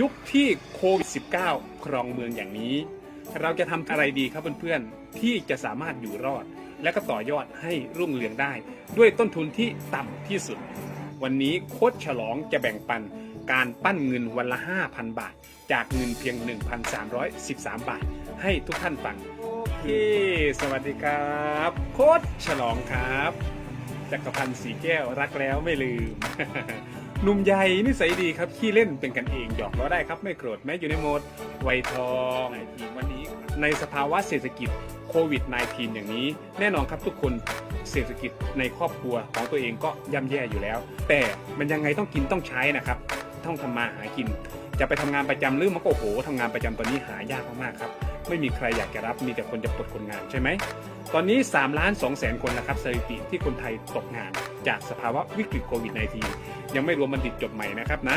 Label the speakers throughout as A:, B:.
A: ยุคที่โควิด -19 ครองเมืองอย่างนี้ เราจะทำอะไรดีครับเพื่อนๆ ที่จะสามารถอยู่รอด และก็ต่อยอดให้รุ่งเรืองได้ ด้วยต้นทุนที่ต่ำที่สุด วันนี้โค้ชฉลองจะแบ่งปันการปั้นเงินวันละ 5,000 บาท จากเงินเพียง 1,313 บาท ให้ทุกท่านฟังโอเค สวัสดีครับ โค้ชฉลองครับจักรพันธ์สีแก้วรักแล้วไม่ลืม หนุ่มใหญ่นิสัยดีครับขี้เล่นเป็นกันเองหยอกล้อได้ครับไม่โกรธแม้อยู่ในโหมดวัยทองทีวันนี้ในสภาวะเศรษฐกิจโควิด -19 อย่างนี้ แน่นอนครับทุกคนเศรษฐกิจในครอบครัวของตัวเองก็ย่ำแย่อยู่แล้ว แต่มันยังไงต้องกินต้องใช้นะครับต้องทำมาหากิน จะไปทำงานประจำหรือมันก็โอ้โหทำงานประจำตอนนี้หายากมากๆครับไม่มีใครอยากจะรับมีแต่คนจะปลดคนงานใช่ไหม ตอนนี้3ล้าน2แสนคนนะครับสถิติที่คนไทยตกงานจากสภาวะวิกฤตโควิด -19 ยังไม่รวมบัณฑิตจบใหม่นะครับนะ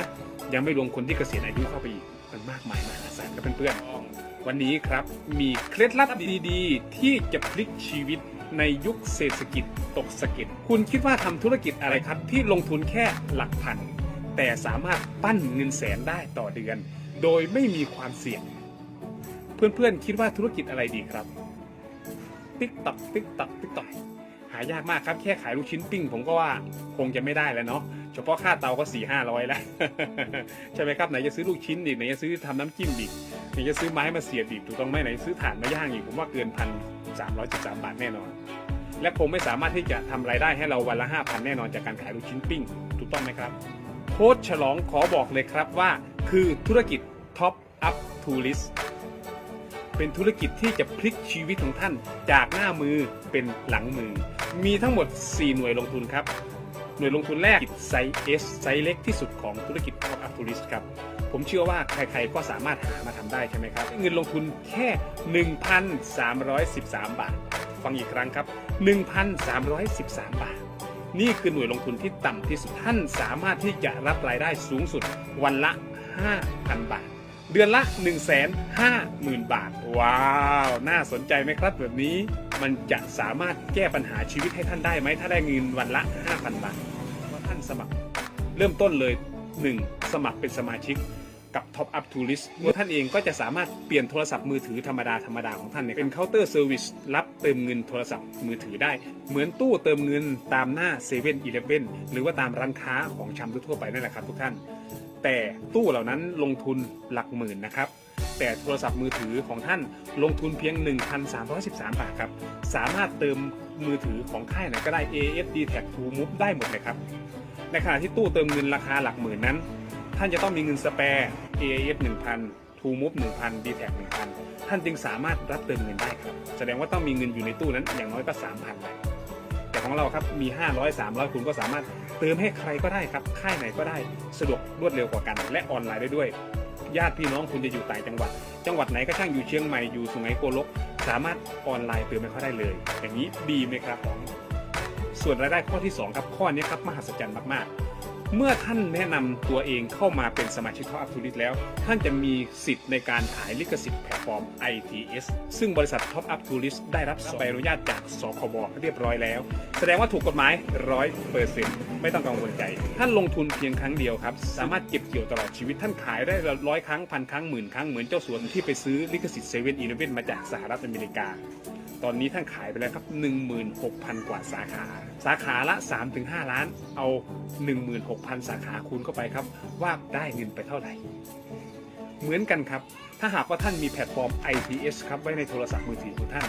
A: ยังไม่รวมคนที่เกษียณอายุเข้าไปอีก มันมากมายมหาศาลครับเพื่อนๆ วันนี้ครับมีเคล็ดลับดีๆ ที่จะพลิกชีวิตในยุคเศรษฐกิจตกสะเก็ดคุณคิดว่าทำธุรกิจอะไรครับ ที่ลงทุนแค่หลักพัน แต่สามารถปั้นเงินแสนได้ต่อเดือน โดยไม่มีความเสี่ยง เพื่อนๆคิดว่าธุรกิจอะไรดีครับ ติ๊กตักติ๊กตักติ๊กตักหายากมากครับแค่ขายลูกชิ้นปิ้งผมก็ว่าคงจะไม่ได้แล้วเนาะเฉพาะค่าเตาก็สี่ห้าร้อยแล้ว ใช่ไหมครับไหนจะซื้อลูกชิ้นอีกไหนจะซื้อทำน้ำจิ้มอีกไหนจะซื้อไม้มาเสียบอีกถูกต้องไหมไหนซื้อถ่านมาย่างอีกผมว่าเกินพันสามร้อยสิบสามบาทแน่นอน และคงไม่สามารถที่จะทำรายได้ให้เราวันละห้าพันแน่นอนจากการขายลูกชิ้นปิ้งถูกต้องไหมครับโค้ชฉลองขอบอกเลยครับว่า คือธุรกิจ Top Up Tourist เป็นธุรกิจที่จะพลิกชีวิตของท่านจากหน้ามือเป็นหลังมือ มีทั้งหมด 4 หน่วยลงทุนครับ หน่วยลงทุนแรกไซส์ S ไซส์เล็กที่สุดของธุรกิจ Top Up Tourist ครับ ผมเชื่อว่าใครๆก็สามารถหามาทำได้ใช่ไหมครับ เงินลงทุนแค่ 1,313 บาท ฟังอีกครั้งครับ 1,313 บาทนี่คือหน่วยลงทุนที่ต่ำที่สุดท่านสามารถที่จะรับรายได้สูงสุดวันละ 5,000 บาท เดือนละ 1 5 0 0 0 0 บาท ว้าว น่าสนใจไหมครับแบบนี้ มันจะสามารถแก้ปัญหาชีวิตให้ท่านได้ไหม ถ้าได้เงินวันละ 5,000 บาทว่าท่านสมัคร เริ่มต้นเลย 1. สมัครเป็นสมาชิกกับ Top Up Tourist เมื่อท่านเองก็จะสามารถเปลี่ยนโทรศัพท์มือถือธรรมดาธรรมดาของท่านเนี่ยเป็นเคาน์เตอร์เซอร์วิสรับเติมเงินโทรศัพท์มือถือได้ เหมือนตู้เติมเงินตามหน้า7 e เ e ่ e อหรือว่าตามร้านค้าของชำทั่วไปนั่นแหละครับทุกท่าน แต่ตู้เหล่านั้นลงทุนหลักหมื่นนะครับ แต่โทรศัพท์มือถือของท่านลงทุนเพียง 1,313 บาทครับ สามารถเติมมือถือของค่ายไหนก็ได้ AFD Tag to Move ได้หมดเลยครับ ในขณะที่ตู้เติมเงินราคาหลักหมื่นนั้น ท่านจะต้องมีเงินสแปร์ AAS 1,000 True Move 1,000 d t a c 1,000 ท่านจึงสามารถรับเติมเงินได้ครับ แสดงว่าต้องมีเงินอยู่ในตู้นั้นอย่างน้อยก็ 3,000เลยแต่ของเราครับมี 500 300 คุณก็สามารถ เติมให้ใครก็ได้ครับ ค่ายไหนก็ได้ สะดวกรวดเร็วกว่ากัน และออนไลน์ได้ด้วย ญาติพี่น้องคุณจะอยู่ต่างจังหวัด จังหวัดไหนก็ช่างอยู่เชียงใหม่อยู่สุไหงโกลก สามารถออนไลน์เติมให้เขาได้เลย อย่างนี้ดีไหมครับของส่วนรายได้ข้อที่ 2 ครับ ข้อนี้ครับมหัศจรรย์มากๆ เมื่อท่านแนะนำตัวเองเข้ามาเป็นสมาชิก Top Up Tourist แล้ว ท่านจะมีสิทธิ์ในการขายลิขสิทธิ์แพลตฟอร์ม ITS ซึ่งบริษัท Top Up Tourist ได้รับใบอนุญาตจากสคบเรียบร้อยแล้ว แสดงว่าถูกกฎหมาย100%ไม่ต้องกังวลใจ ท่านลงทุนเพียงครั้งเดียวครับ สามารถเก็บเกี่ยวตลอดชีวิตท่านขายได้ร้อยครั้งพันครั้งหมื่นครั้งเหมือนเจ้าสัวที่ไปซื้อลิขสิทธิ์เซเว่นอีเลฟเว่นมาจากสหรัฐอเมริกา ตอนนี้ท่านขายไปแล้วครับ 16,000 กว่าสาขา สาขาละ 3-5 ล้าน เอา 16,000 สาขาคูณเข้าไปครับ ว่าได้เงินไปเท่าไหร่ เหมือนกันครับ ถ้าหากว่าท่านมีแพลตฟอร์ม ITS ครับไว้ในโทรศัพท์มือถือของท่าน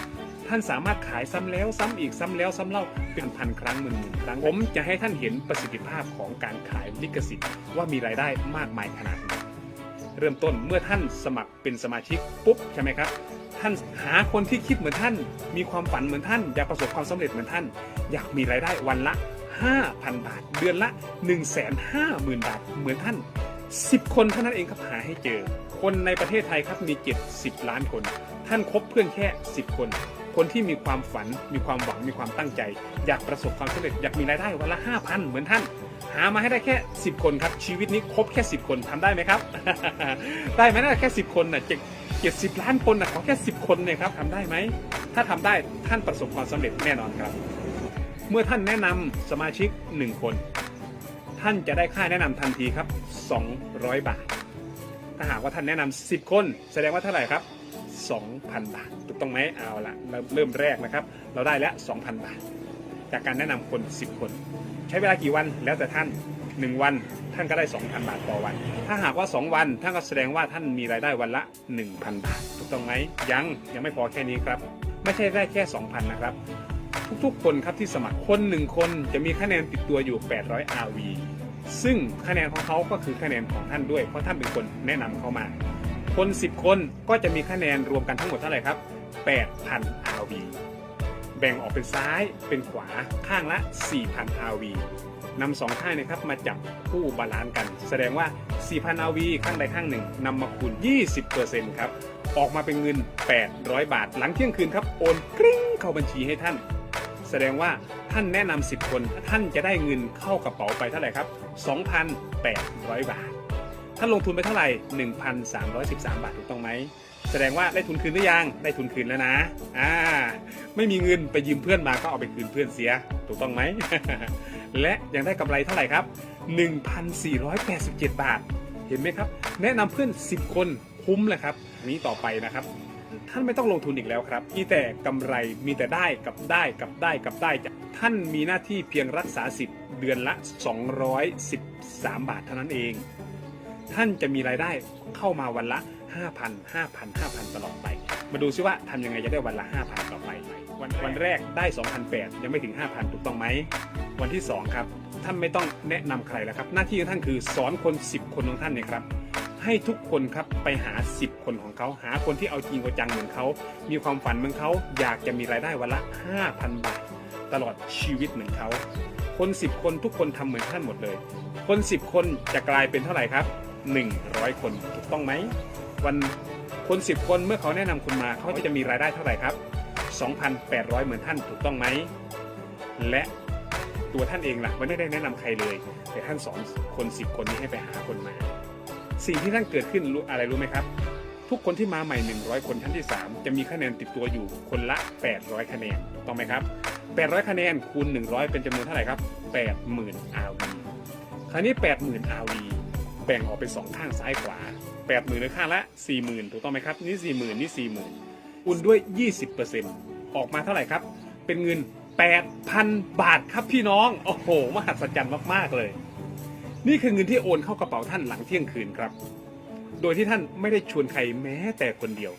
A: ท่านสามารถขายซ้ำแล้วซ้ำอีกซ้ำแล้วซ้ำเล่าเป็นพันครั้งหมื่นหมื่นครั้ง ผมจะให้ท่านเห็นประสิทธิภาพของการขายลิขสิทธิ์ว่ามีรายได้มากมายขนาดไหนเริ่มต้นเมื่อท่านสมัครเป็นสมาชิกปุ๊บใช่ไหมครับ ท่านหาคนที่คิดเหมือนท่าน มีความฝันเหมือนท่าน อยากประสบความสำเร็จเหมือนท่าน อยากมีรายได้วันละ 5,000 บาท เดือนละ 150,000 บาท เหมือนท่าน 10 คนเท่านั้นเองครับหาให้เจอ คนในประเทศไทยครับมี 70 ล้านคน ท่านคบเพื่อนแค่ 10 คน คนที่มีความฝัน มีความหวัง มีความตั้งใจ อยากประสบความสำเร็จ อยากมีรายได้วันละ 5,000 เหมือนท่านหามาให้ได้แค่ 10 คนครับ ชีวิตนี้ครบแค่ 10 คนทำได้ไหมครับ ได้ไหมนะแค่ 10 คนนะ่ะ 70 ล้านคนนะขอแค่ 10 คนเนี่ยครับทำได้ไหม ถ้าทำได้ท่านประสบความสำเร็จแน่นอนครับ เมื่อท่านแนะนำสมาชิก 1 คน ท่านจะได้ค่าแนะนำทันทีครับ 200 บาท ถ้าหากว่าท่านแนะนำ 10 คน แสดงว่าเท่าไหร่ครับ 2,000 บาท ถูกต้องไหมเอาละเราเริ่มแรกนะครับ เราได้แล้ว 2,000 บาท จากการแนะนำคน 10 คน ใช้เวลากี่วันแล้วแต่ท่าน 1 วันท่านก็ได้ 2,000 บาทต่อวัน ถ้าหากว่า 2 วันท่านก็แสดงว่าท่านมีรายได้วันละ 1,000 บาท ถูกต้องไหมยังยังไม่พอแค่นี้ครับ ไม่ใช่ได้แค่ 2,000 นะครับ ทุกๆ คนครับที่สมัครคนหนึ่งคนจะมีคะแนนติดตัวอยู่ 800 RV ซึ่งคะแนนของเขาก็คือคะแนนของท่านด้วย เพราะท่านเป็นคนแนะนำเขามา คน 10 คนก็จะมีคะแนนรวมกันทั้งหมดเท่าไหร่ครับ 8,000 RV แบ่งออกเป็นซ้ายเป็นขวาข้างละ 4,000 RV นำสองข้างนะครับมาจับคู่บาลานซ์กัน แสดงว่า 4,000 RV ข้างใดข้างหนึ่งนำมาคูณ 20%ครับออกมาเป็นเงิน 800 บาท หลังเที่ยงคืนครับโอนกริ้งเข้าบัญชีให้ท่าน แสดงว่าท่านแนะนำ10 คน ท่านจะได้เงินเข้ากระเป๋าไปเท่าไหร่ครับ 2,800 บาท ท่านลงทุนไปเท่าไหร่ 1,313 บาทถูกต้องไหม แสดงว่าได้ทุนคืนหรือยัง ได้ทุนคืนแล้วนะ อ่า ไม่มีเงินไปยืมเพื่อนมาก็เอาไปคืนเพื่อนเสีย ถูกต้องไหม และยังได้กำไรเท่าไหร่ครับ 1,487 บาท เห็นไหมครับ แนะนำเพื่อน 10 คนคุ้มเลยครับ นี้ต่อไปนะครับ ท่านไม่ต้องลงทุนอีกแล้วครับ มีแต่กำไร มีแต่ได้กับได้กับได้กับได้จากท่านมีหน้าที่เพียงรักษาสิทธิ์เดือนละ 213 บาทเท่านั้นเอง ท่านจะมีรายได้เข้ามาวันละ 5,000 5,000 5,000 ตลอดไป มาดูซิว่าทำยังไงจะได้วันละ 5,000 ต่อไปวันวันแรกได้ 2,800 ยังไม่ถึง 5,000 ถูกต้องไหม วันที่ 2 ครับ ท่านไม่ต้องแนะนำใครแล้วครับ หน้าที่ของท่านคือสอนคน 10 คนของท่านเนี่ยครับให้ทุกคนครับไปหา 10 คนของเขาหาคนที่เอาจริงเอาจังเหมือนเขา มีความฝันเหมือนเขา อยากจะมีรายได้วันละ 5,000 บาท ตลอดชีวิตเหมือนเขา คน 10 คนทุกคนทำเหมือนท่านหมดเลย คน 10 คนจะกลายเป็นเท่าไหร่ครับ 100 คนถูกต้องไหม วันคน10 คนเมื่อเขาแนะนำคุณมาเขาจะมีรายได้เท่าไหร่ครับ 2,800 เหมือนท่านถูกต้องไหม และตัวท่านเองล่ะไม่ได้แนะนำใครเลย แต่ท่านสอนคน 10 คนนี้ให้ไปหาคนมา สิ่งที่ท่านเกิดขึ้นรู้อะไรรู้ไหมครับ ทุกคนที่มาใหม่ 100 คนท่านที่ 3 จะมีคะแนนติดตัวอยู่คนละ 800 คะแนนถูกต้องไหมครับ 800 คะแนนคูณ 100 เป็นจำนวนเท่าไหร่ครับ 80,000 RV คราวนี้ 80,000 RV แบ่งออกเป็น2ข้างซ้ายขวา 80,000ในข้าละ40,000ถูกต้องไหมครับ นี่40,000นี่40,000คูณด้วย20%ออกมาเท่าไหร่ครับ เป็นเงิน8,000บาทครับพี่น้อง โอ้โห มหัศจรรย์มากๆเลย นี่คือเงินที่โอนเข้ากระเป๋าท่านหลังเที่ยงคืนครับ โดยที่ท่านไม่ได้ชวนใครแม้แต่คนเดียว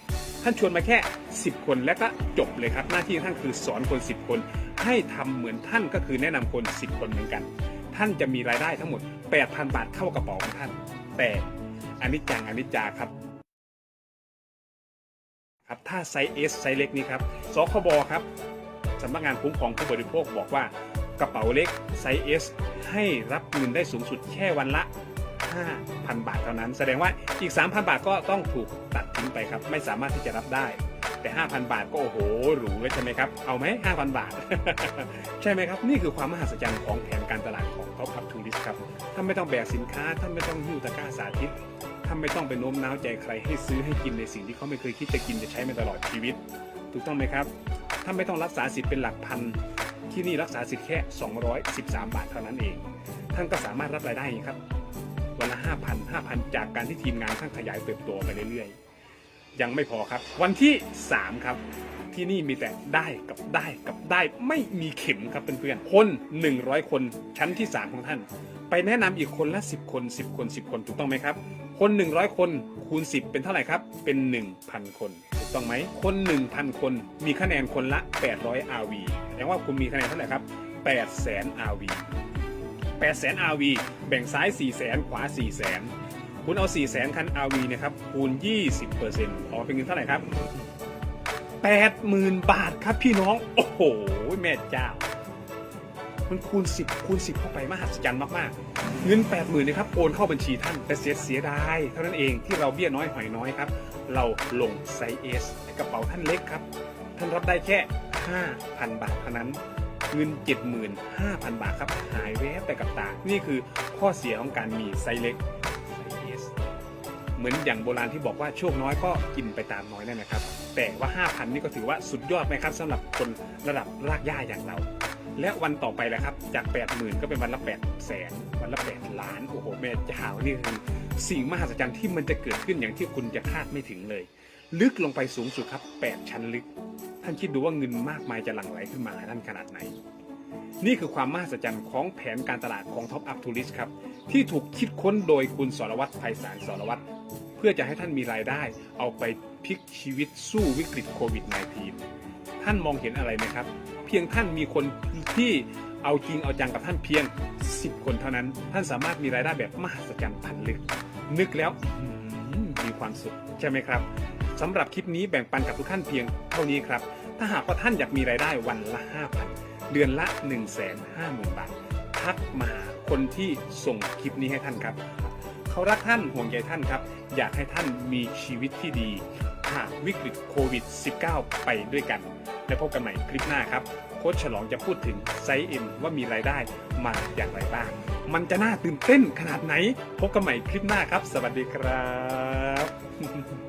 A: ท่านชวนมาแค่ 10 คนแล้วก็จบเลยครับ หน้าที่ของท่านคือสอนคน 10 คน ให้ทำเหมือนท่านก็คือแนะนำคน 10 คนเหมือนกัน ท่านจะมีรายได้ทั้งหมด 8,000 บาทเข้ากระเป๋าของท่าน แต่ อนนี้จังอนนี้จาครับครับถ้าไซส์ S ไซส์เล็กนี้ครับสคบครับสำนักงานคุ้มครองผู้บริโภคบอกว่ากระเป๋าเล็กไซส์ S ให้รับเงินได้สูงสุดแค่วันละ 5,000 บาทเท่านั้น แสดงว่าอีก 3,000 บาทก็ต้องถูกตัดทิ้งไปครับ ไม่สามารถที่จะรับได้ แต่ 5,000 บาทก็โอ้โหหรูเลยใช่ไหมครับ เอาไหม5,000 บาท ใช่ไหมครับ นี่คือความมหัศจรรย์ของแผนการตลาดของเขาครับทูริสครับท่านไม่ต้องแบกสินค้าท่านไม่ต้องหิ้วตะกร้าสาธิต ท่านไม่ต้องไปโน้มน้าวใจใครให้ซื้อให้กินในสิ่งที่เขาไม่เคยคิดจะกินจะใช้มาตลอดชีวิต ถูกต้องไหมครับท่านไม่ต้องรักษาสิทธิ์เป็นหลักพันที่นี่รักษาสิทธิ์แค่ 213 บาทเท่านั้นเอง ท่านก็สามารถรับรายได้ครับวันละ 5,000 5,000 จากการที่ทีมงานท่านขยายเติบโตไปเรื่อยๆ ยังไม่พอครับ วันที่ 3 ครับ ที่นี่มีแต่ได้กับได้กับได้ไม่มีเข็มครับเพื่อนๆคน 100 คนชั้นที่ 3 ของท่าน ไปแนะนำอีกคนละ10 คน 10 คน 10 คนถูกต้องไหมครับ คน 100 คนคูณ 10 เป็นเท่าไหร่ครับ เป็น 1,000 คนถูกต้องไหมคน 1,000 คนมีคะแนนคนละ 800 RV แสดงว่าคุณมีคะแนนเท่าไหร่ครับ800,000 RV 800,000 RV แบ่งซ้าย 400,000 ขวา 400,000 คุณเอา 400,000 คัน RV นะครับคูณ 20%ออกเป็นเงินเท่าไหร่ครับ 80,000 บาทครับพี่น้อง โอ้โห แม่เจ้า มันคูณ 10 คูณ 10 เข้าไปมหัศจรรย์มากๆ เงิน 80,000นะครับโอนเข้าบัญชีท่านแต่เสียเสียดายเท่านั้นเองที่เราเบี้ยน้อยหอยน้อยครับ เราลงไซส์ S กระเป๋าท่านเล็กครับ ท่านรับได้แค่ 5,000 บาทเท่านั้นเงิน 75,000 บาทครับ หายแวบไปกับตา นี่คือข้อเสียของการมีไซส์เล็กเหมือนอย่างโบราณที่บอกว่าโชคน้อยก็กินไปตามน้อยนั่นนะครับ แต่ว่า 5,000 นี่ก็ถือว่าสุดยอดไหมครับสำหรับคนระดับรากหญ้าอย่างเรา และวันต่อไปแล้วครับ จาก 80,000 ก็เป็นวันละ8แสนวันละ8ล้าน โอ้โหแม่เจ้านี่คือสิ่งมหัศจรรย์ที่มันจะเกิดขึ้นอย่างที่คุณจะคาดไม่ถึงเลย ลึกลงไปสูงสุดครับ 8 ชั้นลึก ท่านคิดดูว่าเงินมากมายจะหลั่งไหลขึ้นมาหาท่านขนาดไหน นี่คือความมหัศจรรย์ของแผนการตลาดของ Top Up Tourist ครับ ที่ถูกคิดค้นโดยคุณสรวัตรไพศาลสรวัตรเพื่อจะให้ท่านมีรายได้เอาไป พลิกชีวิตสู้วิกฤตโควิด -19 ท่านมองเห็นอะไรไหมครับ เพียงท่านมีคนที่เอาจริงเอาจังกับท่านเพียง 10 คนเท่านั้น ท่านสามารถมีรายได้แบบมหัศจรรย์พันลึก นึกแล้วมมีความสุขใช่ไหมครับสำหรับคลิปนี้แบ่งปันกับทุกท่านเพียงเท่านี้ครับ ถ้าหากว่าท่านอยากมีรายได้วันละ 5,000 เดือนละ 1 5 0 0 0 0 บาท ทักมาหาคนที่ส่งคลิปนี้ให้ท่านครับ เขารักท่านห่วงใยท่านครับ อยากให้ท่านมีชีวิตที่ดีผ่านวิกฤตโควิด -19 ไปด้วยกัน และพบกันใหม่คลิปหน้าครับ โค้ชฉลองจะพูดถึงไซเอ็มว่ามีรายได้มาอย่างไรบ้าง มันจะน่าตื่นเต้นขนาดไหน พบกันใหม่คลิปหน้าครับ สวัสดีครับ